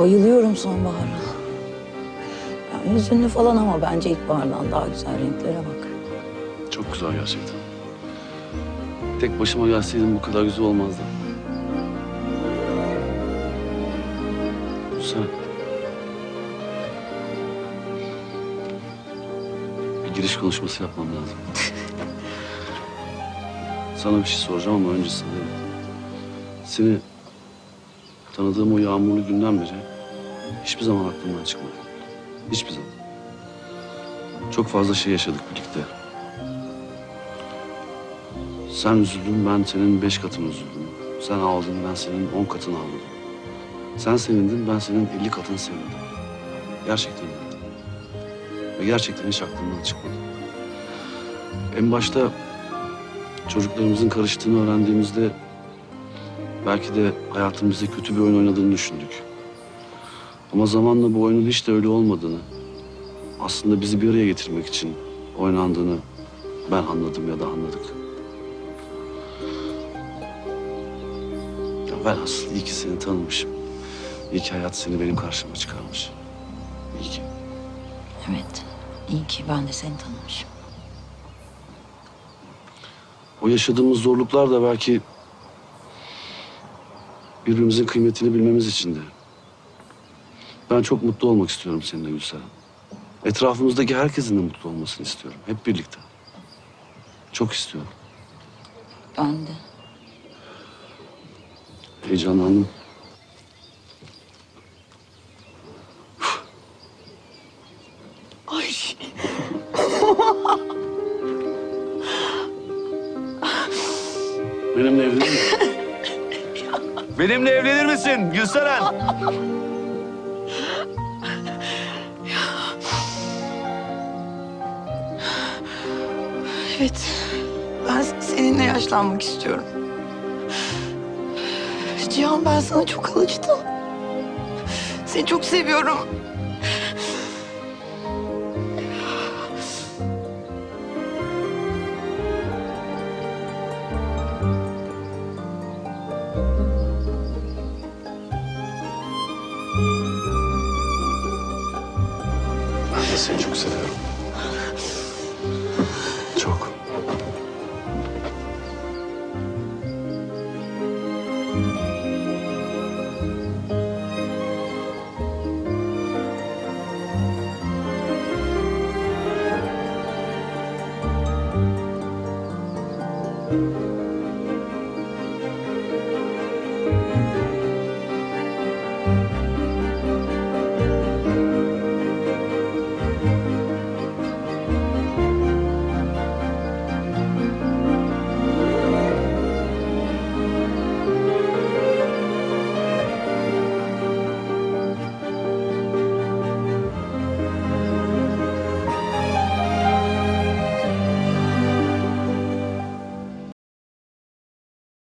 Bayılıyorum sonbahara. Ya, hüzünlü falan ama bence ilkbahardan daha güzel renklere bak. Çok güzel gerçekten. Tek başıma gelseydim bu kadar güzel olmazdı. Sen... Bir giriş konuşması yapmam lazım. Sana bir şey soracağım ama öncesinde... Seni tanıdığım o yağmurlu günden beri hiçbir zaman aklımdan çıkmadı. Hiçbir zaman. Çok fazla şey yaşadık birlikte. Sen üzüldün, ben senin beş katını üzüldüm. Sen ağladın, ben senin on katını ağladım. Sen sevindin, ben senin elli katını sevindim. Gerçekten. Ve gerçekten hiç aklımdan çıkmadı. En başta çocuklarımızın karıştığını öğrendiğimizde belki de hayatımızda kötü bir oyun oynadığını düşündük. Ama zamanla bu oyunun hiç de öyle olmadığını, aslında bizi bir araya getirmek için oynandığını ben anladım ya da anladık. Ya ben aslında iyi ki seni tanımışım. İyi ki hayat seni benim karşıma çıkarmış. İyi ki. Evet. iyi ki ben de seni tanımışım. O yaşadığımız zorluklar da belki birbirimizin kıymetini bilmemiz içindi. Ben çok mutlu olmak istiyorum seninle Gülseren. Etrafımızdaki herkesin de mutlu olmasını istiyorum. Hep birlikte. Çok istiyorum. Ben de. Heyecanlandım. Ay. Benimle evlenir misin? Benimle evlenir misin Gülseren? Evet. Ben seninle yaşlanmak istiyorum. Cihan ben sana çok alıştım. Seni çok seviyorum. Ben de seni çok seviyorum.